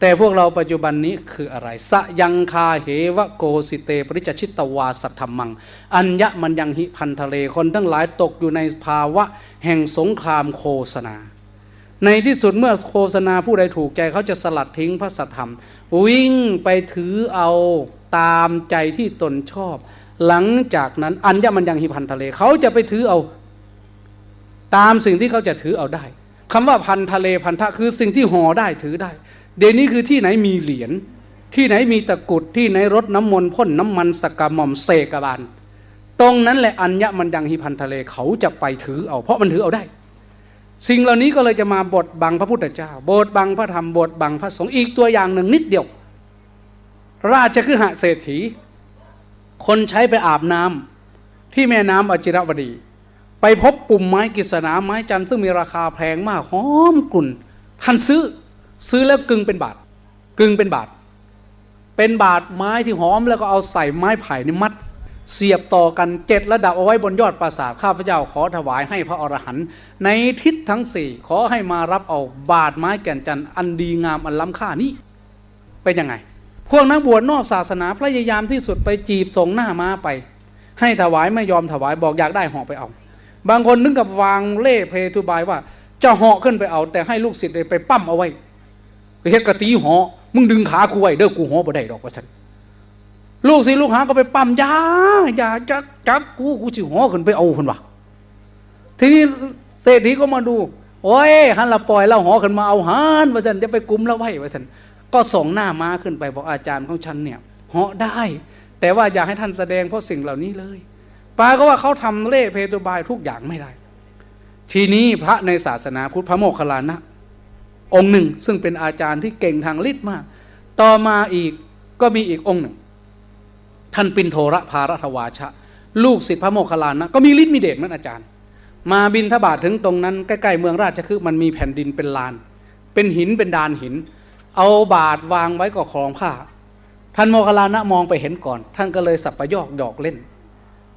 แต่พวกเราปัจจุบันนี้คืออะไร สยังคาเหวะโกสิเต ปริจชิตวาสัทธรรมัง อัญญมันยังหิพันทะเลคนทั้งหลายตกอยู่ในภาวะแห่งสงครามโฆษณา ในที่สุดเมื่อโฆษณาผู้ใดถูกใจเขาจะสลัดทิ้งพระสัทธรรม วิ่งไปถือเอาตามใจที่ตนชอบ หลังจากนั้นอัญญมันยังหิพันทะเลเขาจะไปถือเอา ตามสิ่งที่เขาจะถือเอาได้คำว่าพันทะเลพันธะคือสิ่งที่ห่อได้ถือได้ เดี๋ยวนี้คือที่ไหนมีเหรียญที่ไหนมีตะกุดที่ไหนรถน้ำมนต์พ่นน้ำมันสกกหม่อมเสกบาลตรงนั้นแหละอัญญมันยังหิพันทะเลเขาจะไปถือเอา เพราะมันถือเอาได้ สิ่งเหล่านี้ก็เลยจะมาบทบังพระพุทธเจ้าบทบังพระธรรมบทบังพระสงฆ์อีกตัวอย่างหนึ่งนิดเดียว ราชคือหะเศรษฐี คนใช้ไปอาบน้ำที่แม่น้ำอจิรวดี ไปพบปุ่มไม้กิษณาไม้จันทร์ซึ่งมีราคาแพงมากหอมกลุ่นท่านซื้อ ซื้อแล้วกึ่งเป็นบาทกึ่งเป็นบาท เป็นบาทไม้ที่หอมแล้วก็เอาใส่ไม้ไผ่นี่มัด เสียบต่อกันเจ็ดระดับเอาไว้บนยอดปราสาทข้าพเจ้าขอถวายให้พระอรหันต์ในทิศทั้งสี่ขอให้มารับเอาบาทไม้แก่นจันทร์อันดีงามอันล้ำค่านี้เป็นยังไง พวกนักบวชนอกศาสนาพยายามที่สุดไปจีบส่งหน้ามาไป ให้ถวายไม่ยอมถวายบอกอยากได้ห่อไปเอา บางคนนึกกับวางเล่เพทุบายว่าจะห่อขึ้นไปเอา แต่ให้ลูกศิษย์ไปปั้มเอาไว้ เฮ็ดกะตีหอ มึงดึงขากูไว้เด้อกูหอบ่ได้ดอกว่าฉันลูกสิลูกหาก็ไปปั้มยาอย่าจักจับกูกูสิหอขึ้นไปเอาคนวะทีนี้เศรษฐีก็มาดู โอ้ยฮันละปล่อยเราหอขึ้นมาเอาฮันว่าฉันจะไปกุมแล้วไว้ว่าฉันก็ส่งหน้ามาขึ้นไปบอกอาจารย์ของฉันเนี่ยเหาะได้ แต่ว่าอยากให้ท่านแสดงเพราะสิ่งเหล่านี้เลยปาก็ว่าเขาทำเล่เพตุบายทุกอย่างไม่ได้ ทีนี้พระในศาสนาพุทธพระโมคคัลลานะ องค์หนึ่ง ซึ่งเป็นอาจารย์ที่เก่งทางฤทธิ์มาก ต่อมาอีกก็มีอีกองค์หนึ่ง ท่านปินโทระภารทวาชะ ลูกศิษย์พระโมคคัลลานะก็มีฤทธิ์มีเดชเหมือนอาจารย์ มาบินทบาทถึงตรงนั้น ใกล้ๆเมืองราชคฤห์มันมีแผ่นดินเป็นลาน เป็นหินเป็นดานหิน เอาบาทวางไว้ก็คลองผ้า ท่านโมคคัลลานะมองไปเห็นก่อน ท่านก็เลยสับประยอกดอกเล่น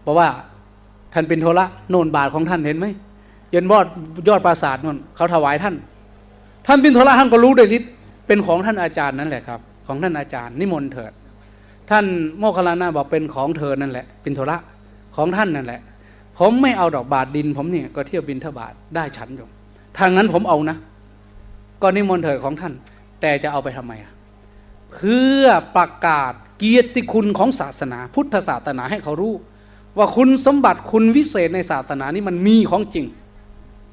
บอกว่าท่านปินโทระโนนบาทของท่านเห็นไหมยนบอดยอดปราสาทนั่นเขาถวายท่าน ท่านบินโทระท่านก็รู้ได้ฤทธิ์เป็นของท่านอาจารย์นั่นแหละครับ ของท่านอาจารย์นิมนต์เถิด ท่านโมคคลานาบอกเป็นของเธอนั่นแหละบินโทระของท่านนั่นแหละ ผมไม่เอาดอกบาทดิน ผมเนี่ยก็เที่ยวบินทบาทได้ฉันอยู่ทางนั้นผมเอานะ ก็นิมนต์เถิดของท่าน แต่จะเอาไปทำไมอะเพื่อประกาศเกียรติคุณของศาสนา พุทธศาสนาให้เขารู้ ว่าคุณสมบัติคุณวิเศษในศาสนานี้มันมีของจริง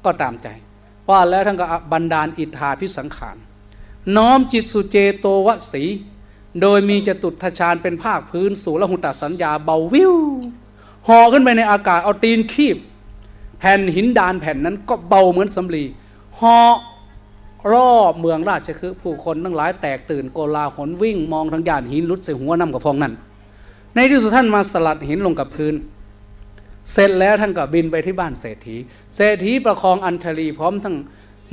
ก็ตามใจ ว่าแล้วท่านก็บันดาลอิทธาพิสังขาร น้อมจิตสุเจโตวสี โดยมีจตุทชาญเป็นภาคพื้นสู่ละหุตสัญญาเบาวิวห่อขึ้นไปในอากาศเอาตีนคีบ แผ่นหินดานแผ่นนั้นก็เบาเหมือนสำลีห่อรอบเมืองราชคือผู้คนทั้งหลายแตกตื่นโกลาหลวิ่งมองทางยานหินลุดใส่หัวน้ำกับพองนั้นในที่สุดท่านมาสลัดหินลงกับพื้น เสร็จแล้วท่านก็บินไปที่บ้านเศรษฐี เศรษฐีประคองอัญชลีพร้อมทั้ง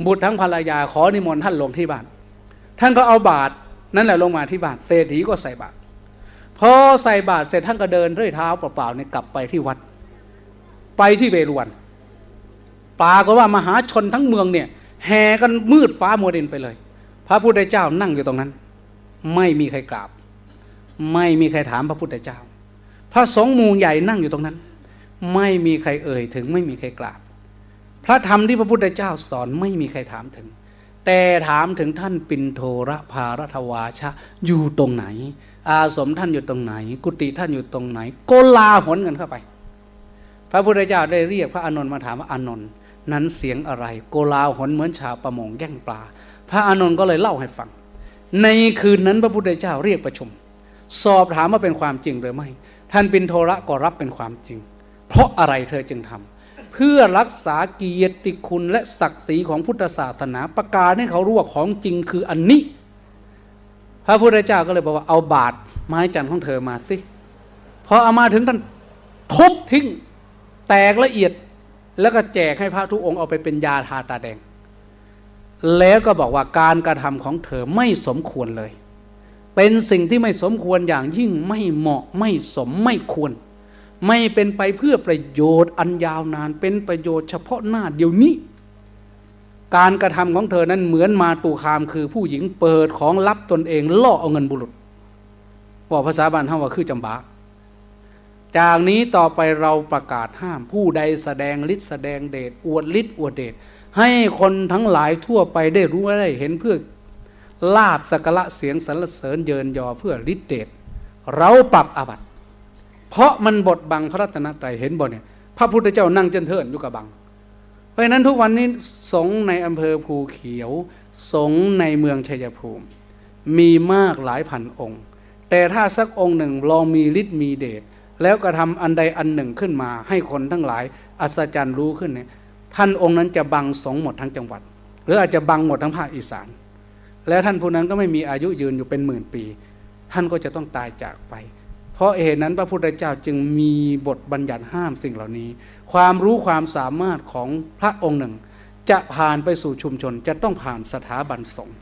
บุตรทั้งภรรยาขอนิมนต์ท่านลงที่บ้าน ท่านก็เอาบาตรนั่นแหละลงมาที่บ้านเศรษฐีก็ใส่บาตรพอใส่บาตรเสร็จท่านก็เดินด้วยเท้าเปล่าๆเนี่ยกลับไปที่วัด ไปที่เวรวันปาก็ว่ามหาชนทั้งเมืองเนี่ย แห่กันมืดฟ้ามัวดินไปเลย พระพุทธเจ้านั่งอยู่ตรงนั้น ไม่มีใครกราบ ไม่มีใครถามพระพุทธเจ้า พระสงฆ์มูใหญ่นั่งอยู่ตรงนั้น ไม่มีใครเอ่ยถึง ไม่มีใครกราบ พระธรรมที่พระพุทธเจ้าสอนไม่มีใครถามถึง แต่ถามถึงท่านปินโทระภารทวาชะ อยู่ตรงไหน อาสมท่านอยู่ตรงไหน กุฏิท่านอยู่ตรงไหน โกลาหนกันเข้าไป พระพุทธเจ้าได้เรียกพระอานนท์มาถามว่าอานนท์นั้นเสียงอะไร โกลาหนเหมือนชาวประมงแย่งปลา พระอานนท์ก็เลยเล่าให้ฟัง ในคืนนั้นพระพุทธเจ้าเรียกประชุม สอบถามว่าเป็นความจริงหรือไม่ ท่านปินโทระก็รับเป็นความจริง เพราะอะไรเธอจึงทำเพื่อรักษาเกียรติคุณและศักดิ์ศรีของพุทธศาสนาประกาศให้เขารู้ว่าของจริงคืออันนี้ พระพุทธเจ้าก็เลยบอกว่าเอาบาทไม้จันทร์ของเธอมาสิพอเอามาถึงท่านทุบทิ้งแตกละเอียดแล้วก็แจกให้พระทุกองค์เอาไปเป็นยาทาตาแดง แล้วก็บอกว่าการกระทำของเธอไม่สมควรเลย เป็นสิ่งที่ไม่สมควรอย่างยิ่งไม่เหมาะไม่สมไม่ควร ไม่เป็นไปเพื่อประโยชน์อันยาวนานเป็นประโยชน์เฉพาะหน้าเดี๋ยวนี้ การกระทำของเธอนั้นเหมือนมาตูคามคือผู้หญิงเปิดของลับตนเองล่อเอาเงินบุรุษบอกภาษาบ้านเฮาว่าคือจำบาจากนี้ต่อไปเราประกาศห้ามผู้ใดแสดงฤทธิ์แสดงเดชอวดฤทธิ์อวดเดชให้คนทั้งหลายทั่วไปได้รู้ได้เห็นเพื่อลาบสักระเสียงสรรเสริญเยินยอเพื่อฤทธิ์เดชเราปรับอาบัติ เพราะมันบทบังพระรัตนตรัยเห็นบ่เนี่ย พระพุทธเจ้านั่งเจนเทินอยู่กับบัง เพราะฉะนั้นทุกวันนี้สงในอำเภอภูเขียว สงในเมืองชัยภูมิ มีมากหลายพันองค์ แต่ถ้าสักองค์หนึ่งลองมีฤทธิ์มีเดชแล้วกระทำอันใดอันหนึ่งขึ้นมา ให้คนทั้งหลายอัศจรรย์รู้ขึ้นเนี่ยท่านองค์นั้นจะบังสงหมดทั้งจังหวัด หรืออาจจะบังหมดทั้งภาคอีสาน แล้วท่านผู้นั้นก็ไม่มีอายุยืนอยู่เป็นหมื่นปี ท่านก็จะต้องตายจากไป เพราะเหตุนั้นพระพุทธเจ้าจึงมีบทบัญญัติห้ามสิ่งเหล่านี้ ความรู้ความสามารถของพระองค์หนึ่ง จะผ่านไปสู่ชุมชนจะต้องผ่านสถาบันสงฆ์